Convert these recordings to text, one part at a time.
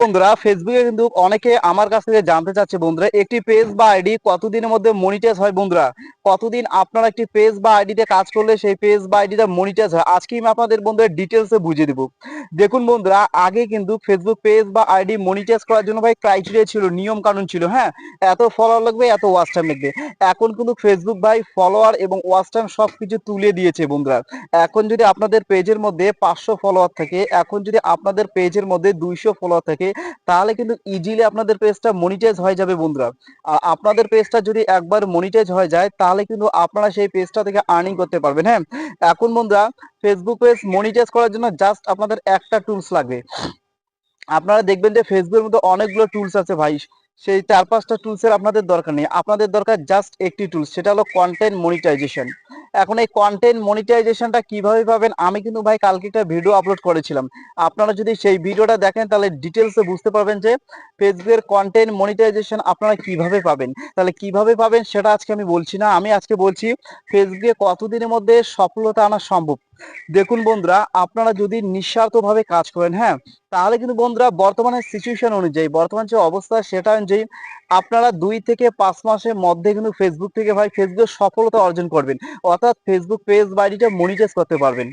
বন্ধুরা ফেসবুকে কিন্তু অনেকে আমার কাছ থেকে জানতে চাচ্ছে, বন্ধুরা, একটি পেজ বা আইডি কতদিনের মধ্যে মনিটাইজ হয়, বন্ধুরা? কতদিন আপনারা একটি পেজ বা আইডিতে কাজ করলে সেই পেজ বা আইডিটা মনিটাইজ হয়? আজকে আমি আপনাদের বন্ধুরা ডিটেলসে বুঝিয়ে দেবো। দেখুন, বন্ধুরা, আগে কিন্তু ফেসবুক পেজ বা আইডি মনিটাইজ করার জন্য ভাই ক্রাইটেরিয়া ছিল, নিয়ম কানুন ছিল হ্যাঁ? এত ফলোয়ার লাগবে, এত ওয়াচ টাইম লাগবে। এখন কিন্তু ফেসবুক ভাই ফলোয়ার এবং ওয়াচ টাইম সবকিছু তুলে দিয়েছে, বন্ধুরা। এখন যদি আপনাদের পেজের মধ্যে পাঁচশো ফলোয়ার থাকে, এখন যদি আপনাদের পেজের মধ্যে দুইশো ফলোয়ার থাকে তাহলে কিন্তু ইজিলি আপনাদের পেজটা মনিটাইজ হয়ে যাবে বন্ধুরা। আপনাদের পেজটা যদি একবার মনিটাইজ হয়ে যায়, তাহলে কিন্তু আপনারা সেই পেজটা থেকে আর্নিং করতে পারবেন হ্যাঁ? এখন বন্ধুরা ফেসবুক পেজ মনিটাইজ করার জন্য জাস্ট আপনাদের একটা টুলস লাগবে। আপনারা দেখবেন যে ফেসবুকের মধ্যে অনেকগুলো টুলস আছে ভাই। সেই চার পাঁচটা টুলসের আপনাদের দরকার নেই। আপনাদের দরকার জাস্ট একটি টুলস সেটা হলো কন্টেন্ট মনিটাইজেশন এখন এই কন্টেন্ট মনিটাইজেশনটা কীভাবে পাবেন? আমি কিন্তু ভাই কালকে একটা ভিডিও আপলোড করেছিলাম। আপনারা যদি সেই ভিডিওটা দেখেন, তাহলে ডিটেলসে বুঝতে পারবেন যে ফেসবুকের কন্টেন্ট মনিটাইজেশন আপনারা কীভাবে পাবেন। তাহলে কীভাবে পাবেন সেটা আজকে আমি বলছি না। আমি আজকে বলছি ফেসবুকে কতদিনের মধ্যে সফলতা আনা সম্ভব? দেখুন বন্ধুরা, আপনারা যদি নিঃস্বার্থভাবে কাজ করেন হ্যাঁ তাহলে কিন্তু বন্ধুরা বর্তমানে সিচুয়েশন অনুযায়ী, বর্তমান যে অবস্থা সেটা অনুযায়ী আপনারা দুই থেকে পাঁচ মাসের মধ্যে কিন্তু ফেসবুক থেকে ভাই ফেসবুক সফলতা অর্জন করবেন। অর্থাৎ ফেসবুক পেজ বাড়িটা মনিটাইজ করতে পারবেন।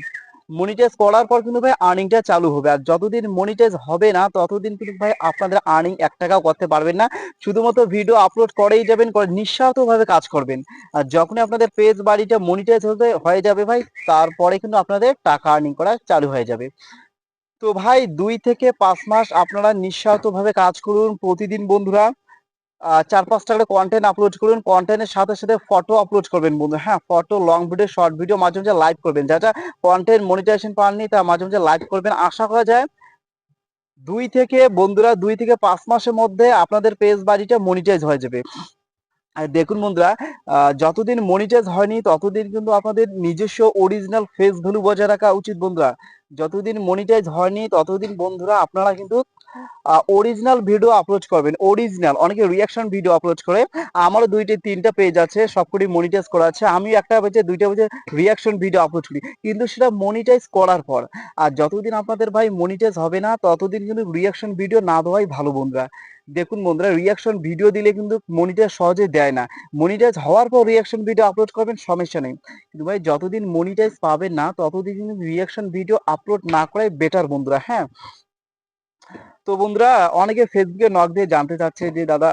মনিটাইজ করার পর কিন্তু ভাই আর্নিংটা চালু হবে। আর যতদিন মনিটাইজ হবে না, ততদিন কিন্তু ভাই আপনাদের আর্নিং এক টাকাও করতে পারবেন না। শুধুমাত্র ভিডিও আপলোড করেই যাবেন, করে নিঃস্বার্থভাবে কাজ করবেন। আর যখনই আপনাদের পেজ বাড়িটা মনিটাইজ হতে, হয়ে যাবে ভাই, তারপরে কিন্তু আপনাদের টাকা আর্নিং করা চালু হয়ে যাবে। তো ভাই, দুই থেকে পাঁচ মাস আপনারা নিঃস্বার্থভাবে কাজ করুন প্রতিদিন বন্ধুরা। চার পাঁচটা করে কন্টেন্ট আপলোড করবেন কন্টেন্টের সাথে সাথে ফটো আপলোড করবেন বন্ধু। হ্যাঁ photo long video short video মাঝে মাঝে লাইভ করবেন। যারা কন্টেন্ট মনিটাইজেশন পাননি তা মাঝে মাঝে লাইভ করবেন। আশা করা যায় দুই থেকে, বন্ধুরা, দুই থেকে পাঁচ মাসের মধ্যে আপনাদের পেজ বাড়িটা মনিটাইজ হয়ে যাবে। আর দেখুন বন্ধুরা যতদিন মনিটাইজ হয়নি, ততদিন কিন্তু আপনাদের নিজস্ব অরিজিনাল ফেস ভ্যালু বজায় রাখা উচিত বন্ধুরা। যতদিন মনিটাইজ হয়নি, ততদিন বন্ধুরা, আপনারা কিন্তু অরিজিনাল ভিডিও আপলোড করবেন অরিজিনাল অনেকে রিয়াকশন ভিডিও আপলোড করে, আমারও দুইটা, তিনটা পেজ আছে, সবকটি মনিটাইজ করা আছে আমি একটা পেজে দুইটা পেজে রিয়াকশন ভিডিও আপলোড করি, কিন্তু সেটা মনিটাইজ করার পর, আর যতদিন আপনাদের ভাই মনিটাইজ হবে না, ততদিন কিন্তু রিয়াকশন ভিডিও না দেওয়াই ভালো বন্ধুরা। দেখুন বন্ধুরা রিয়াকশন ভিডিও দিলে কিন্তু মনিটাইজ সহজে দেয় না মনিটাইজ হওয়ার পর রিয়াকশন ভিডিও আপলোড করবেন, সমস্যা নেই। কিন্তু ভাই, যতদিন মনিটাইজ পাবেন না, ততদিন কিন্তু রিয়াকশন ভিডিও আপলোড না করাই বেটার বন্ধুরা হ্যাঁ? তো বন্ধুরা, অনেকে ফেসবুকে নক দিয়ে জানতে চাচ্ছে যে, দাদা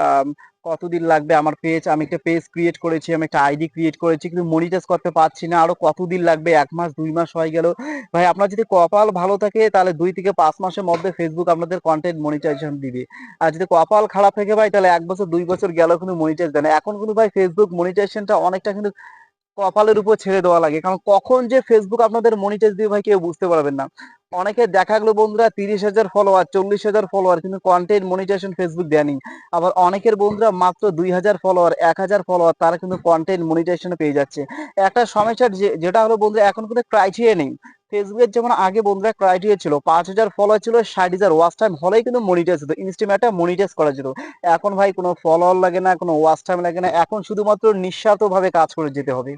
কতদিন লাগবে আমার পেজ আমি একটা পেজ ক্রিয়েট করেছি, আমি একটা আইডি ক্রিয়েট করেছি, কিন্তু মনিটাইজ করতে পারছি না। আরও কতদিন লাগবে? এক মাস, দুই মাস হয়ে গেল। ভাই, আপনার যদি কপাল ভালো থাকে, তাহলে দুই থেকে পাঁচ মাসের মধ্যে ফেসবুক আপনাদের কন্টেন্ট মনিটাইজেশন দিবে। আর যদি কপাল খারাপ থাকে ভাই, তাহলে এক বছর, দুই বছর গেলেও কিন্তু মনিটাইজ দেয় না। এখন কিন্তু ভাই ফেসবুক মনিটাইজেশনটা অনেকটা কিন্তু কপালের উপর ছেড়ে দেওয়া লাগে। কারণ কখন যে ফেসবুক আপনাদের মনিটাইজ দিবে ভাই, কেউ বুঝতে পারবেন না। অনেকে দেখা গেলো বন্ধুরা তিরিশ হাজার ফলোয়ার চল্লিশ হাজার ফলোয়ার কিন্তু কন্টেন্ট মনিটাইজেশন ফেসবুক দেয়নি আবার অনেকের বন্ধুরা মাত্র দুই হাজার ফলোয়ার এক হাজার ফলোয়ার তারা কিন্তু কন্টেন্ট মনিটাইজেশন পেয়ে যাচ্ছে। একটা সমস্যা যেটা হলো বন্ধুরা, এখন কিন্তু ক্রাইটেরিয়া নেই। ফেসবুকের যেমন আগে বন্ধুরা ক্রাইটেরিয়া ছিল, পাঁচ হাজার ফলোয়ার ছিল, ষাট হাজার ওয়াচ টাইম হলেই কিন্তু মনিটাইজ হতো ইনস্টিমেটটা মনিটাইজ করা যেত। এখন ভাই কোনো ফলোয়ার লাগে না, কোনো ওয়াচ টাইম লাগে না, এখন শুধুমাত্র নিঃস্বার্থভাবে কাজ করে যেতে হবে।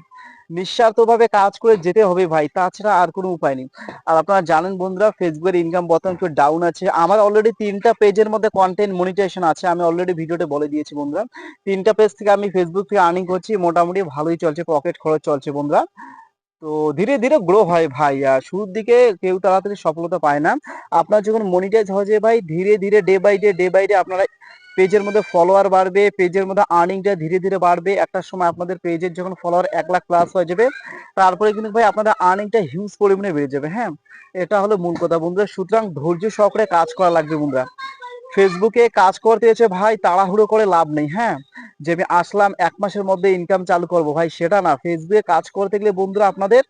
নিঃস্বার্থভাবে কাজ করে যেতে হবে ভাই, তাছাড়া আর কোনো উপায় নেই। আর আপনারা জানেন বন্ধুরা ফেসবুকের ইনকাম বর্তমানে একটু ডাউন আছে। আমার অলরেডি তিনটা পেজের মধ্যে কন্টেন্ট মনিটাইজেশন আছে, আমি অলরেডি ভিডিওতে বলে দিয়েছি বন্ধুরা। তিনটা পেজ থেকে আমি ফেসবুক থেকে আর্নিং করছি, মোটামুটি ভালোই চলছে পকেট খরচ চলছে বন্ধুরা। তো ধীরে ধীরে গ্রো হয় ভাই, আর শুরুর দিকে কেউ তাড়াতাড়ি সফলতা পায় না। আপনার যখন মনিটাইজ হয়ে যায় ভাই, ধীরে ধীরে day by day day by day আপনারা পেজের মধ্যে ফলোয়ার বাড়বে পেজের মধ্যে আর্নিংটা ধীরে ধীরে বাড়বে। একটা সময় আপনাদের পেজের যখন ফলোয়ার এক লাখ প্লাস হয়ে যাবে, তারপরে কিন্তু ভাই আপনাদের আর্নিংটা হিউজ পরিমাণে বেড়ে যাবে হ্যাঁ? এটা হলো মূল কথা বন্ধুরা। সুতরাং ধৈর্য সহকারে কাজ করা লাগবে বন্ধুরা। ফেসবুকে কাজ করতে এসে ভাই, তাড়াহুড়ো করে লাভ নেই হ্যাঁ? যে আমি আসলাম এক মাসের মধ্যে ইনকাম চালু করব ভাই, সেটা না। ফেসবুকে কাজ করতে গেলে বন্ধুরা আপনাদের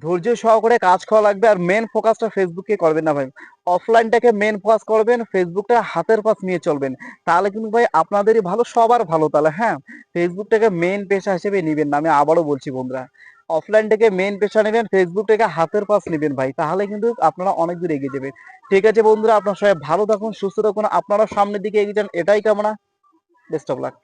ধৈর্য সহকারে কাজ করা লাগবে আর মেন ফোকাসটা ফেসবুকে করবেন না ভাই। অফলাইনটাকে মেন ফোকাস করবেন ফেসবুকটা হাতের পাশ নিয়ে চলবেন। তাহলে কিন্তু ভাই আপনাদেরই ভালো, সবার ভালো তাহলে হ্যাঁ? ফেসবুকটাকে মেন পেশা হিসেবে নিবেন না, আমি আবারও বলছি বন্ধুরা। অফলাইনটাকে মেন পেশা নেবেন ফেসবুকটাকে হাতের পাশ নেবেন ভাই, তাহলে কিন্তু আপনারা অনেক দূর এগিয়ে যাবেন। ঠিক আছে বন্ধুরা, আপনার সবাই ভালো থাকুন, সুস্থ থাকুন, আপনারা সামনের দিকে এগিয়ে যান, এটাই কামনা। Best of luck